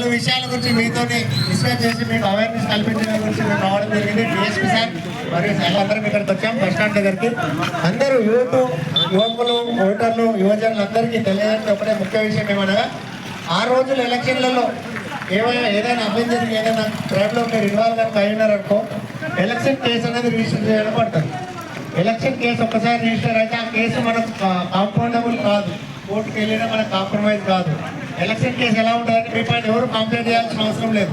పలు విషయాల గురించి మీతో డిస్కస్ చేసి మీకు అవేర్నెస్ కల్పించడం గురించి మేము రావడం జరిగింది. డిఎస్పీ సార్ మరియు అందరం ఇక్కడికి వచ్చాం బస్ స్టాండ్ దగ్గరికి. అందరూ యూత్ యువకులు ఓటర్లు యువజనులు అందరికీ తెలియజేసిన ఒకటే ముఖ్య విషయం ఏమనగా ఆ రోజుల ఎలక్షన్లలో ఏమైనా ఏదైనా అభ్యర్థి ఏదైనా క్రైమ్లో మీరు ఇన్వాల్వ్ కనుక అయినారనుకో ఎలక్షన్ కేసు అనేది రిజిస్టర్ చేయడం పడుతుంది. ఎలక్షన్ కేసు ఒక్కసారి రిజిస్టర్ అయితే ఆ కేసు మనకు కాంపౌండబుల్ కాదు. కోర్టుకు వెళ్ళినా మనకు కాంప్రమైజ్ కాదు. ఎలక్షన్ కేసు ఎలా ఉంటుందని మీ పైన ఎవరు కంప్లైంట్ చేయాల్సిన అవసరం లేదు.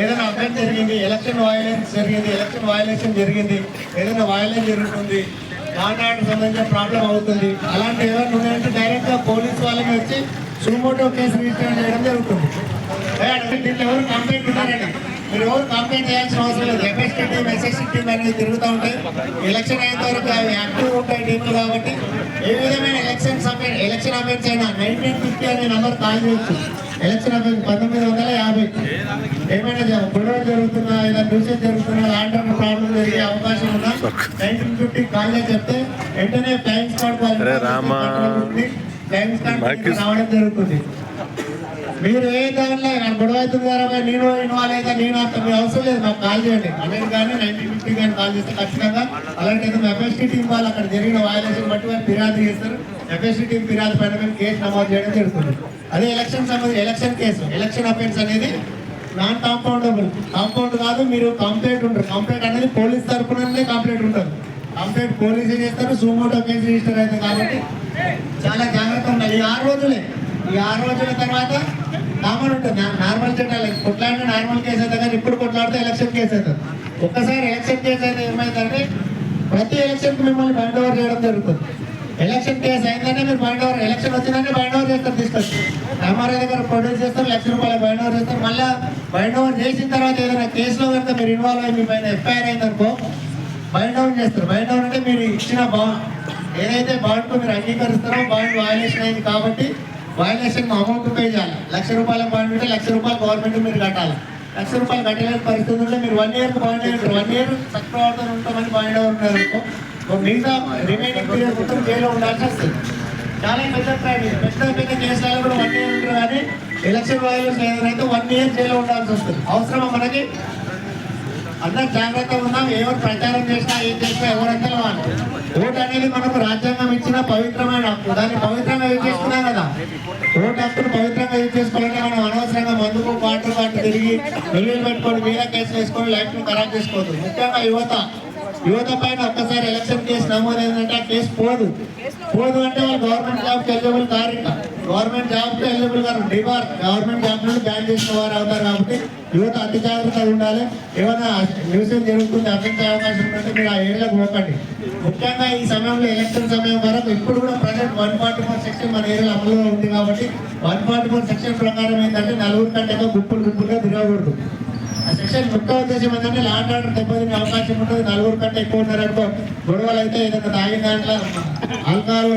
ఏదైనా అభ్యర్థి జరిగింది ఎలక్షన్ వయలెన్స్ జరిగింది ఎలక్షన్ వయలేషన్ జరిగింది ఏదైనా వయలెన్స్ జరుగుతుంది కాంట్రాక్ట్ సంబంధించిన ప్రాబ్లం అవుతుంది అలాంటి ఏమైనా ఉన్నాయంటే డైరెక్ట్గా పోలీస్ వాళ్ళని వచ్చి సుమోటో కేసు రిజిస్టర్ చేయడం జరుగుతుంది. దీంట్లో ఎవరు కంప్లైంట్ ఉన్నారండి మీరు ఎవరు కంప్లైంట్ చేయాల్సిన అవసరం లేదు. ఎఫ్ఎస్టీ టీమ్ ఎస్ఎస్టీ టీమ్ అనేది తిరుగుతూ ఉంటాయి. ఎలక్షన్ అయిన వరకు అవి యాక్టివ్ ఉంటాయి టీంలు కాబట్టి ఏ విధమైన ఎలక్షన్ సమయం ఎలక్షన్ అఫెన్స్ అయినా నైన్టీన్ ఫిఫ్టీ అనే నంబర్ కాల్ చేయొచ్చు ఎలక్షన్ అఫెన్స్ పంతొమ్మిది వందల యాభై. ఏమైనా జ- గొడవ జరుగుతున్నా ఏదైనా న్యూసెస్ జరుగుతున్నా ల్యాండ్ ప్రాబ్లం జరిగే అవకాశం ఉన్నా నైన్టీన్ ఫిఫ్టీ కాల్ చేసి చెప్తే వెంటనే అరే రామా. ఫ్లైంగ్ స్క్వాడ్ నాకు- రావడం జరుగుతుంది. మీరు ఏ దాంట్లో నాకు గొడవ ద్వారా నేను ఇన్వాల్వ్ అయితే నేను అంత మీ అవసరం లేదు మాకు కాల్ చేయండి. హండ్రెడ్ కానీ నైన్టీన్ ఫిఫ్టీ కానీ కాల్ చేస్తే ఖచ్చితంగా అలాంటి ఏదైనా ఎఫ్ఎస్టీ టీం వాళ్ళు అక్కడ జరిగిన వయలేషన్ బట్టి వారు ఫిర్యాదు చేస్తారు. ఎఫ్ఎస్టీ టీం ఫిర్యాదు పైన మేము కేసు నమోదు చేయడం జరుగుతుంది. అదే ఎలక్షన్ సంబంధించి ఎలక్షన్ కేసు ఎలక్షన్ అఫెన్స్ అనేది నాన్ కాంపౌండబుల్ కాంపౌండ్ కాదు మీరు కంప్లైంట్ ఉంటారు కంప్లైంట్ అనేది పోలీస్ తరఫుననే కంప్లైంట్ ఉంటుంది. కంప్లైంట్ పోలీసే చేస్తారు సుమోటో కేసు రిజిస్టర్ అవుతుంది కాబట్టి చాలా జాగ్రత్త ఉండాలి. ఈ ఆరు రోజులే. ఈ ఆరు రోజుల తర్వాత కామన్ ఉంటుంది. నార్మల్ చట్టాలు కొట్లాడిన నార్మల్ కేసు అవుతుంది కానీ ఇప్పుడు కొట్లాడితే ఎలక్షన్ కేసు అవుతుంది. ఒక్కసారి ఎలక్షన్ కేసు అయితే ఏమైందంటే ప్రతి ఎలక్షన్కి మిమ్మల్ని బ్యాండ్ ఓవర్ చేయడం జరుగుతుంది. ఎలక్షన్ కేసు అయిందంటే మీరు బ్యాండ్ ఓవర్ ఎలక్షన్ వచ్చిందంటే బ్యాండ్ ఓవర్ చేస్తారు తీసుకొచ్చి ఎంఆర్ఐ దగ్గర ప్రొడ్యూస్ చేస్తారు లక్ష రూపాయలు బ్యాండ్ ఓవర్ చేస్తారు. మళ్ళీ బైండ్ ఓవర్ చేసిన తర్వాత ఏదైనా కేసులో కనుక మీరు ఇన్వాల్వ్ అయ్యి మీ పైన ఎఫ్ఐఆర్ అయిందనుకో బైండ్ డౌన్ చేస్తారు. బైండ్ డౌన్ అంటే మీరు ఇచ్చిన బా ఏదైతే బాండ్కు మీరు అంగీకరిస్తారో బాండ్ వయలేషన్ అయింది కాబట్టి వయలేషన్ అమౌంట్ పే చేయాలి. లక్ష రూపాయల బాండ్ ఉంటే లక్ష రూపాయలు గవర్నమెంట్ మీరు కట్టాలి. లక్ష రూపాయలు కట్టలేని పరిస్థితి ఉంటే మీరు వన్ ఇయర్ బాండ్ అయ్యారు వన్ ఇయర్ చక్రవర్తం ఉంటామని బాండ్ అవుతున్నారు మిగతా రిమైనింగ్ పీరియడ్ మొత్తం జైల్లో ఉండాల్సి వస్తుంది. చాలా పెద్ద పెద్ద పెద్ద కేసులలో కూడా వన్ ఇయర్ ఉంటారు కానీ ఎలక్షన్ వయలేషన్ అయితే వన్ ఇయర్ జైల్లో ఉండాల్సి వస్తుంది. అవసరమా మనకి? అందరు జాగ్రత్తగా ఉన్నాం. ఎవరు ప్రచారం చేసినా ఏం చేసినా ఎవరంతా వాళ్ళు. ఓటు అనేది మనకు రాజ్యాంగం ఇచ్చిన పవిత్రమైన హక్కు. దాన్ని పవిత్రంగా యూజ్ చేసుకున్నాం కదా. ఓటు హక్కును పవిత్రంగా యూజ్ చేసుకోవాలంటే మనం అనవసరంగా మందుకు పాటలు పాటు తిరిగి వెల్లుల్లి పెట్టుకొని మీద కేసులు వేసుకొని లైఫ్ను ఖరాబ్ చేసుకోవద్దు. ముఖ్యంగా యువత. యువత పైన ఒక్కసారి ఎలక్షన్ కేసు నమోదైందంటే ఆ కేసు పోదు. పోదు అంటే వాళ్ళు గవర్నమెంట్ జాబ్కి ఎలిజిబుల్ కారు గవర్నమెంట్ జాబ్కి ఎలిజిబుల్ కారు. డిబార్. గవర్నమెంట్ జాబ్ నుండి బ్యాన్ చేసిన వారు అవుతారు కాబట్టి యువత అతి జాగ్రత్తగా ఉండాలి. ఏమైనా న్యూస్ జరుగుతుంది అర్థించే అవకాశం ఉంటే మీరు ఆ ఏరియాకు పోకండి ముఖ్యంగా ఈ సమయంలో ఎలక్షన్ సమయం వరకు ఇప్పుడు కూడా present one forty four section మన ఏరియాలో అమలులో ఉంది కాబట్టి వన్ ఫార్టీ ఫోర్ సెక్షన్ ప్రకారం ఏంటంటే నలుగురు కంటే ఎక్కువ గుంపులు గుంపులుగా తిరగకూడదు. ఆ సెక్షన్ ముఖ్య ఉద్దేశం ఏంటంటే ల్యాండ్ ఆర్డర్ దెబ్బతినే అవకాశం ఉంటుంది. నలుగురు కంటే ఎక్కువ ఉన్నారనుకో గొడవలు అయితే ఏదైనా తాగిన దాంట్లో ఆల్కహాల్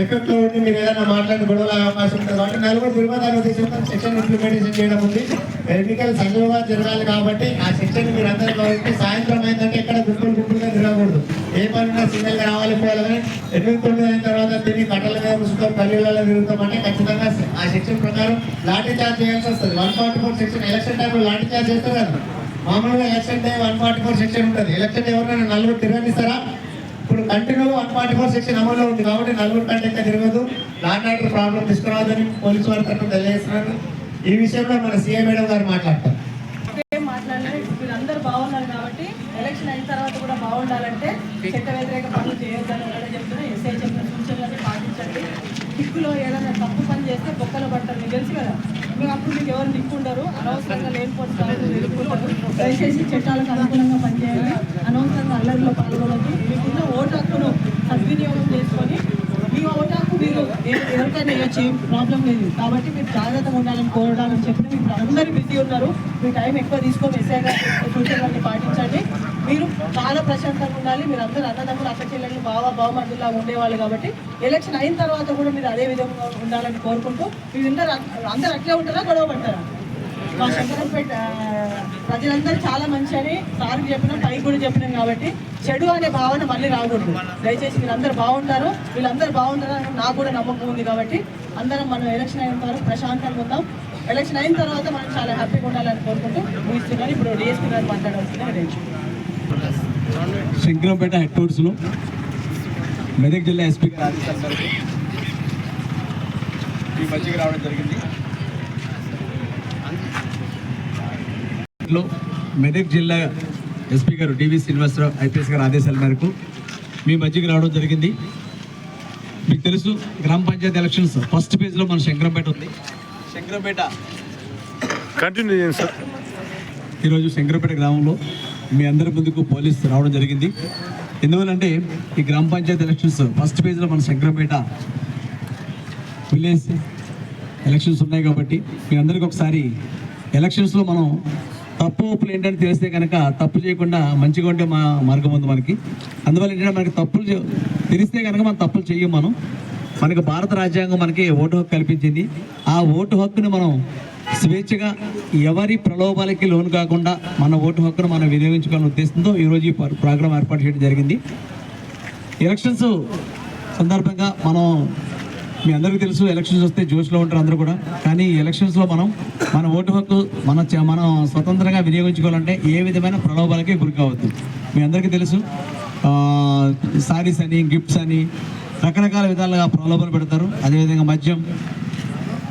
ఎఫెక్ట్లో ఉండి మీరు ఏదైనా మాట్లాడి గొడవలు అవకాశం ఉంటుంది. కాబట్టి నలుగురు తిరుగుతారు ఉద్దేశంతో సెక్షన్ ఇంప్లిమెంటేషన్ చేయడం ఉంది. ఎన్నికలు సజీవంగా జరగాలి కాబట్టి ఆ సెక్షన్ మీరు అందరూ గౌరవించి సాయంత్రం అయిందంటే ఎక్కడ గుంపులు గుంపులుగా తిరగకూడదు. ఏ పనున్నా సింగిల్గా రావాలి పోవాలి. కానీ ఎనిమిది తొమ్మిది అయిన తర్వాత తిరిగి కట్టల మీద ముసుకొని పల్లెలలో తిరుగుతామంటే ఖచ్చితంగా ఆ సెక్షన్ ప్రకారం లాఠీ చార్జ్ చేయాల్సి వస్తుంది. One forty four section election టైంలో లాఠీ చార్జ్ చేస్తారు కదా. మామూలుగా election day one forty four section ఉంటుంది. ఎలక్షన్ ఎవరైనా నలుగురు తిరగనిస్తారా? ఇప్పుడు continue one forty four section అమల్లో ఉంది. కాబట్టి నలుగురు కంటే ఇంకా తిరగదు. లాండ్ ఆర్డర్ ప్రాబ్లం తీసుకురావద్దని పోలీసు వారి తరఫున తెలియజేస్తున్నారు. ఈ విషయంలో మన సీఎం మేడం గారు మాట్లాడతారు. ఏం వీళ్ళందరూ బాగున్నారు కాబట్టి ఎలక్షన్ అయిన తర్వాత కూడా బాగుండాలంటే చట్ట వ్యతిరేక పనులు చేయొద్దని ఒకటే చెప్తున్నా ఎస్ఐ చెప్పిన సూచనలన్నీ పాటించండి. దిక్కులో ఏదైనా తప్పు పని చేస్తే బొక్కలు పడతారు. మీకు తెలుసు కదా? మీకు అప్పుడు మీకు ఎవరు దిక్కుండరు అనవసరంగా లేనిపోతే దయచేసి చట్టాలకు అనుకూలంగా పనిచేయాలి అనవసరంగా అల్లరిలో పాల్గొనద్దు. మీకున్న ఓటు హక్కును సద్వినియోగం చేసుకొని మీ ఓటు హక్కు మీరు ఎవరికైనా వేయచ్చు ఏం ప్రాబ్లం లేదు. కాబట్టి మీరు జాగ్రత్తగా ఉండాలని కోరడాలని చెప్పి మీరు అందరూ బిజీ ఉన్నారు. మీ టైం ఎక్కువ తీసుకొని ఎస్ఐ సూచనలన్నీ పాటించండి. మీరు చాలా ప్రశాంతంగా ఉండాలి. మీరు అందరూ అన్నదమ్ములు అక్క చెల్లెళ్ళు బావ బావమర్దులా ఉండేవాళ్ళు కాబట్టి ఎలక్షన్ అయిన తర్వాత కూడా మీరు అదే విధంగా ఉండాలని కోరుకుంటూ మీరందరూ అందరూ అట్లే ఉంటారా గొడవ పడతారా? మా శంకరంపేట ప్రజలందరూ చాలా మంచి అని సార్కి చెప్పినాం పైకి కూడా చెప్పినాం కాబట్టి చెడు అనే భావన మళ్ళీ రాకూడదు. దయచేసి మీరందరూ బాగుంటారు వీళ్ళందరూ బాగుంటారని నాకు కూడా నమ్మకం ఉంది కాబట్టి అందరం మనం ఎలక్షన్ అయిన తర్వాత ప్రశాంతంగా ఉందాం. ఎలక్షన్ అయిన తర్వాత మనం చాలా హ్యాపీగా ఉండాలని కోరుకుంటూ ముగిస్తున్నాను ఇప్పుడు డిఎస్పీ గారు మాట్లాడవలసిందని శంకరంపేట హెడ్ కోర్సులో మెదక్ జిల్లా ఎస్పీ గారి ఆదేశాల మేరకు ఈ మధ్యకి రావడం జరిగింది. లో మెదక్ జిల్లా ఎస్పీ గారు డివి శ్రీనివాసరావు ఐపీఎస్ గారి ఆదేశాల మేరకు మీ మధ్యకి రావడం జరిగింది. మీకు తెలుసు గ్రామ పంచాయతీ ఎలక్షన్స్ ఫస్ట్ పేజ్లో మన శంకరంపేట ఉంది. శంకరంపేట. కంటిన్యూ చేయండి సార్ ఈరోజు శంకరపేట గ్రామంలో మీ అందరి ముందుకు పోలీస్ రావడం జరిగింది. ఎందువల్లంటే ఈ గ్రామ పంచాయతీ ఎలక్షన్స్ ఫస్ట్ పేజ్లో మన శంకరంపేట విలేజ్ ఎలక్షన్స్ ఉన్నాయి కాబట్టి మీ అందరికి ఒకసారి ఎలక్షన్స్లో మనం తప్పు ఒప్పులు ఏంటంటే తెలిస్తే కనుక తప్పు చేయకుండా మంచిగా ఉంటే మా మార్గం ఉంది మనకి. అందువల్ల ఏంటంటే మనకి తప్పులు తెలిస్తే కనుక మనం తప్పులు చేయం మనం. మనకి భారత రాజ్యాంగం మనకి ఓటు హక్కు కల్పించింది. ఆ ఓటు హక్కుని మనం స్వేచ్ఛగా ఎవరి ప్రలోభాలకి లోను కాకుండా మన ఓటు హక్కును మనం వినియోగించుకోవాలనే ఉద్దేశంతో ఈరోజు ఈ ప్రోగ్రాం ఏర్పాటు చేయడం జరిగింది. ఎలక్షన్స్ సందర్భంగా మనం మీ అందరికీ తెలుసు ఎలక్షన్స్ వస్తే జోష్లో ఉంటారు అందరూ కూడా. కానీ ఎలక్షన్స్లో మనం మన ఓటు హక్కు మన చ- మనం స్వతంత్రంగా వినియోగించుకోవాలంటే ఏ విధమైన ప్రలోభాలకి గురి కావద్దు. మీ అందరికీ తెలుసు సారీస్ అని గిఫ్ట్స్ అని రకరకాల విధాలుగా ప్రలోభాలు పెడతారు. అదేవిధంగా మద్యం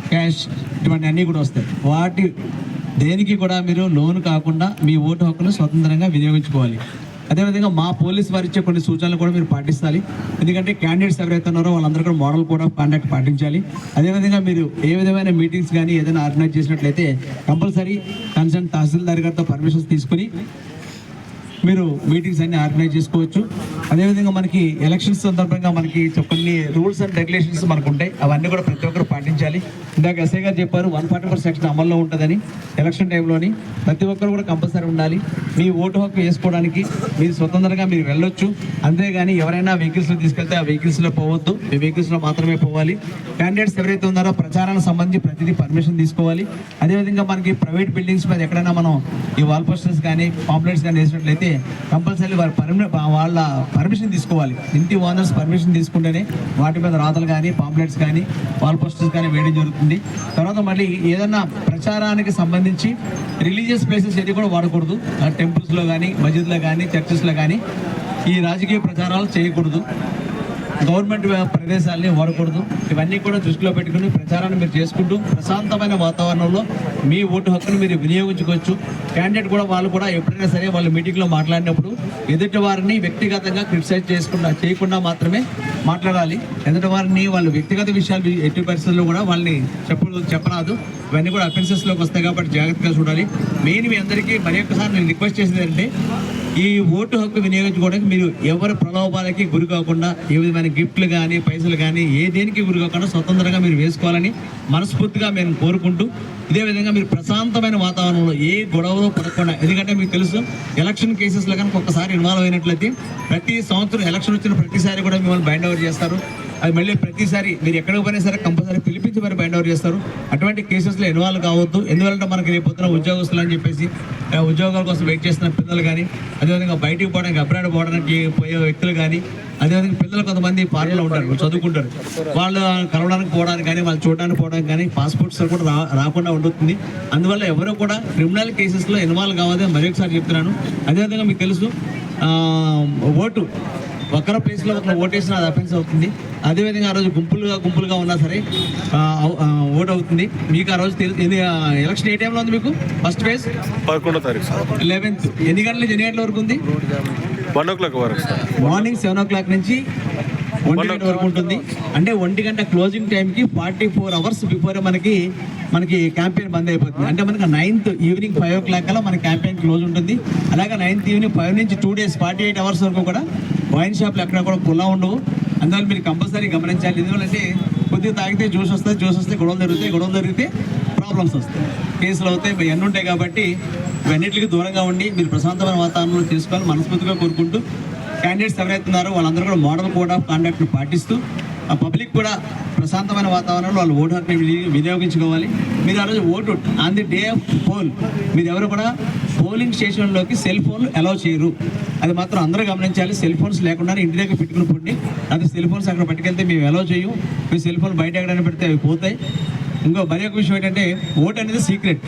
క్యాష్ ఇటువంటి అన్నీ కూడా వస్తాయి. వాటి దేనికి కూడా మీరు లోన్ కాకుండా మీ ఓటు హక్కును స్వతంత్రంగా వినియోగించుకోవాలి. అదేవిధంగా మా పోలీస్ వారు ఇచ్చే కొన్ని సూచనలు కూడా మీరు పాటిస్తాలి. ఎందుకంటే క్యాండిడేట్స్ ఎవరైతే ఉన్నారో వాళ్ళందరూ కూడా మోడల్ కోడ్ ఆఫ్ కాండక్ట్ పాటించాలి. అదేవిధంగా మీరు ఏ విధమైన మీటింగ్స్ కానీ ఏదైనా ఆర్గనైజ్ చేసినట్లయితే కంపల్సరీ కన్సర్న్ తహసీల్దార్ గారితో పర్మిషన్స్ తీసుకుని మీరు మీటింగ్స్ అన్ని ఆర్గనైజ్ చేసుకోవచ్చు. అదేవిధంగా మనకి ఎలక్షన్స్ సందర్భంగా మనకి కొన్ని రూల్స్ అండ్ రెగ్యులేషన్స్ మనకు ఉంటాయి అవన్నీ కూడా ప్రతి ఒక్కరు పాటించాలి. ఇందాక ఎస్ఐ గారు చెప్పారు వన్ ఫార్టీ ఫోర్ సెక్షన్ అమల్లో ఉంటుందని ఎలక్షన్ టైంలోని ప్రతి ఒక్కరు కూడా కంపల్సరీ ఉండాలి. మీ ఓటు హక్కు వేసుకోవడానికి మీరు స్వతంత్రంగా మీరు వెళ్ళొచ్చు. అంతేగాని ఎవరైనా వెహికల్స్లో తీసుకెళ్తే ఆ వెహికల్స్లో పోవద్దు. మీ వెహికల్స్లో మాత్రమే పోవాలి. క్యాండిడేట్స్ ఎవరైతే ఉన్నారో ప్రచారానికి సంబంధించి ప్రతిదీ పర్మిషన్ తీసుకోవాలి. అదేవిధంగా మనకి ప్రైవేట్ బిల్డింగ్స్ మీద ఎక్కడైనా మనం ఈ వాల్ పోస్టర్స్ కానీ పాంప్లెట్స్ కానీ వేసినట్లయితే కంపల్సరీ వారి పర్మి వాళ్ళ పర్మిషన్ తీసుకోవాలి. ఇంటి ఓనర్స్ పర్మిషన్ తీసుకుంటేనే వాటి మీద రాతలు కానీ పాంప్లెట్స్ కానీ వాల్ పోస్టర్స్ కానీ వేయడం జరుగుతుంది. తర్వాత మళ్ళీ ఏదన్నా ప్రచారానికి సంబంధించి రిలీజియస్ ప్లేసెస్ ఏది కూడా వాడకూడదు. టెంపుల్స్లో కానీ మస్జిద్లో కానీ చర్చెస్లో కానీ ఈ రాజకీయ ప్రచారాలు చేయకూడదు. గవర్నమెంట్ ప్రదేశాలని వాడకూడదు. ఇవన్నీ కూడా దృష్టిలో పెట్టుకుని ప్రచారాన్ని మీరు చేసుకుంటూ ప్రశాంతమైన వాతావరణంలో మీ ఓటు హక్కును మీరు వినియోగించుకోవచ్చు. క్యాండిడేట్ కూడా వాళ్ళు కూడా ఎప్పుడైనా సరే వాళ్ళు మీటింగ్లో మాట్లాడినప్పుడు ఎదుటి వారిని వ్యక్తిగతంగా క్రిటిసైజ్ చేసుకుండా చేయకుండా మాత్రమే మాట్లాడాలి. ఎదుటి వారిని వాళ్ళు వ్యక్తిగత విషయాలు ఎట్టి పరిస్థితుల్లో కూడా వాళ్ళని చెప్ప చెప్పరాదు. ఇవన్నీ కూడా అఫెన్సెస్లోకి వస్తాయి కాబట్టి జాగ్రత్తగా చూడాలి. మెయిన్ మీ అందరికీ మరి ఒక్కసారి నేను రిక్వెస్ట్ చేసేది ఏంటంటే ఈ ఓటు హక్కు వినియోగించుకోవడానికి మీరు ఎవరి ప్రలోభాలకి గురి కాకుండా ఏ విధమైన గిఫ్ట్లు కానీ పైసలు కానీ ఏ దేనికి గురి కాకుండా స్వతంత్రంగా మీరు వేసుకోవాలని మనస్ఫూర్తిగా మేము కోరుకుంటూ ఇదే విధంగా మీరు ప్రశాంతమైన వాతావరణంలో ఏ గొడవలో పడకుండా ఎందుకంటే మీకు తెలుసు ఎలక్షన్ కేసెస్లో కనుక ఒకసారి ఇన్వాల్వ్ అయినట్లయితే ప్రతి సంవత్సరం ఎలక్షన్ వచ్చిన ప్రతిసారి కూడా మిమ్మల్ని బైండ్ ఓవర్ చేస్తారు. అది మళ్ళీ ప్రతిసారి మీరు ఎక్కడికి పోయినా సరే కంపల్సరీ పిలిపించి మరి బైండ్ చేస్తారు. అటువంటి కేసెస్లో ఇన్వాల్వ్ కావద్దు. ఎందువల్ల మనకి రేపు పొద్దున ఉద్యోగస్తులు అని చెప్పేసి ఉద్యోగాల కోసం వెయిట్ చేస్తున్న పిల్లలు కానీ అదేవిధంగా బయటికి పోవడానికి అబ్రాడ్ పోవడానికి పోయే వ్యక్తులు కానీ అదేవిధంగా పిల్లలు కొంతమంది ఫారెన్లో ఉంటారు చదువుకుంటారు. వాళ్ళు కలవడానికి పోవడానికి కానీ వాళ్ళు చూడడానికి పోవడానికి కానీ పాస్పోర్ట్స్ కూడా రా రాకుండా ఉంటుంది అందువల్ల ఎవరు కూడా క్రిమినల్ కేసెస్లో ఇన్వాల్వ్ కావద్దని మరొకసారి చెప్తున్నాను. అదేవిధంగా మీకు తెలుసు ఓటు ఒకరి ప్లేస్లో ఒకరు ఓటేసిన అది అఫెన్స్ అవుతుంది. అదేవిధంగా ఆ రోజు గుంపులుగా గుంపులుగా ఉన్నా సరే ఓటు అవుతుంది. మీకు ఆ రోజు ఎలక్షన్ ఏ టైంలో ఉంది మీకు? ఫస్ట్ ఫేజ్ పదకొండో తారీఖు లెవెన్త్ ఎన్ని గంటల నుంచి ఎన్ని గంటల వరకు ఉంది? వన్ ఓ క్లాక్ వరకు మార్నింగ్ సెవెన్ ఓ క్లాక్ నుంచి ఒంటి గంట వరకు ఉంటుంది. అంటే ఒంటి గంట క్లోజింగ్ టైంకి ఫార్టీ ఫోర్ అవర్స్ బిఫోర్ మనకి మనకి క్యాంపెయిన్ బంద్ అయిపోతుంది. అంటే మనకి ninth evening five o'clock కల్లా మన క్యాంపెయిన్ క్లోజ్ ఉంటుంది. అలాగే నైన్త్ ఈవినింగ్ ఫైవ్ నుంచి two days forty eight hours వరకు కూడా వైన్ షాప్లు ఎక్కడ కూడా పొలం ఉండవు. అందువల్ల మీరు కంపల్సరీ గమనించాలి. ఎందువల్లంటే కొద్దిగా తాగితే జ్యూస్ వస్తే జ్యూస్ వస్తే గొడవలు జరుగుతాయి గొడవలు జరిగితే ప్రాబ్లమ్స్ వస్తాయి. కేసులు అవుతాయి ఇవన్నీ ఉంటాయి కాబట్టి ఇవన్నిటికి దూరంగా ఉండి మీరు ప్రశాంతమైన వాతావరణంలో తీసుకోవాలి మనస్ఫూర్తిగా కోరుకుంటూ క్యాండిడేట్స్ ఎవరైతే ఉన్నారో వాళ్ళందరూ కూడా మోడల్ కోడ్ ఆఫ్ కాండక్ట్ను పాటిస్తూ ఆ పబ్లిక్ కూడా ప్రశాంతమైన వాతావరణంలో వాళ్ళు ఓటు హక్కుని విని- వినియోగించుకోవాలి. మీరు ఆ రోజు vote on the day of poll. మీరు ఎవరు కూడా పోలింగ్ స్టేషన్లోకి సెల్ ఫోన్లు అలౌ చేయరు. అది మాత్రం అందరూ గమనించాలి. సెల్ ఫోన్స్ లేకుండా ఇంటి దగ్గర పెట్టుకుని పోండి. అది సెల్ ఫోన్స్ అక్కడ పట్టుకెళ్తే మేము అలౌ చేయం మీ సెల్ ఫోన్ బయట ఎక్కడైనా పెడితే అవి పోతాయి. ఇంకో మరి ఒక విషయం ఏంటంటే ఓటు అనేది సీక్రెట్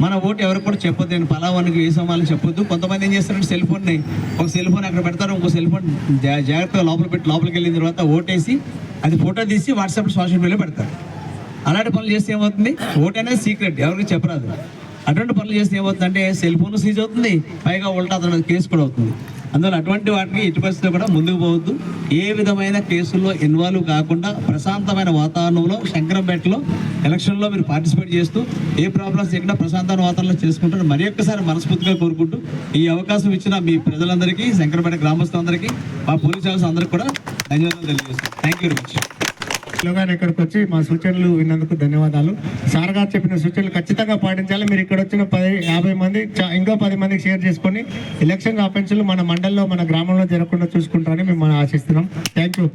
మన ఓటు ఎవరికి కూడా చెప్పొద్దు. నేను పలావానికి వేసామని చెప్పొద్దు. కొంతమంది ఏం చేస్తారంటే సెల్ ఫోన్ని ఒక సెల్ ఫోన్ అక్కడ పెడతారు. ఇంకో సెల్ ఫోన్ జా- జాగ్రత్తగా లోపల పెట్టి లోపలికి వెళ్ళిన తర్వాత ఓటేసి అది ఫోటో తీసి వాట్సాప్ సోషల్ మీడియాలో పెడతారు. అలాంటి పనులు చేస్తే ఏమవుతుంది? ఓటు అనేది సీక్రెట్ ఎవరికి చెప్పరాదు. అటువంటి పనులు చేస్తే ఏమవుతుందంటే సెల్ ఫోన్ సీజ్ అవుతుంది పైగా ఉల్టా అతను కేసు కూడా అవుతుంది. అందువల్ల అటువంటి వాటికి ఎట్టి పరిస్థితుల్లో కూడా ముందుకు పోవద్దు. ఏ విధమైన కేసుల్లో ఇన్వాల్వ్ కాకుండా ప్రశాంతమైన వాతావరణంలో శంకరంపేటలో ఎలక్షన్లో మీరు పార్టిసిపేట్ చేస్తూ ఏ ప్రాబ్లమ్స్ లేకుండా ప్రశాంతమైన వాతావరణంలో చేసుకుంటారు మరి ఒక్కసారి మనస్ఫూర్తిగా కోరుకుంటూ ఈ అవకాశం ఇచ్చిన మీ ప్రజలందరికీ శంకరపేట గ్రామస్తులందరికీ మా పోలీస్ ఆఫీసర్ అందరికీ కూడా ధన్యవాదాలు తెలియజేస్తాను థ్యాంక్ యూ వెరీ మచ్ లోగానే ఇక్కడికి వచ్చి మా సూచనలు విన్నందుకు ధన్యవాదాలు. సార్ గారు చెప్పిన సూచనలు ఖచ్చితంగా పాటించాలి. మీరు ఇక్కడ వచ్చిన పది యాభై మంది చా- ఇంకో పది మందికి షేర్ చేసుకొని ఎలక్షన్ ఆఫెన్సులు మన మండల్లో మన గ్రామంలో జరగకుండా చూసుకుంటారని మేము ఆశిస్తున్నాం. Thank you.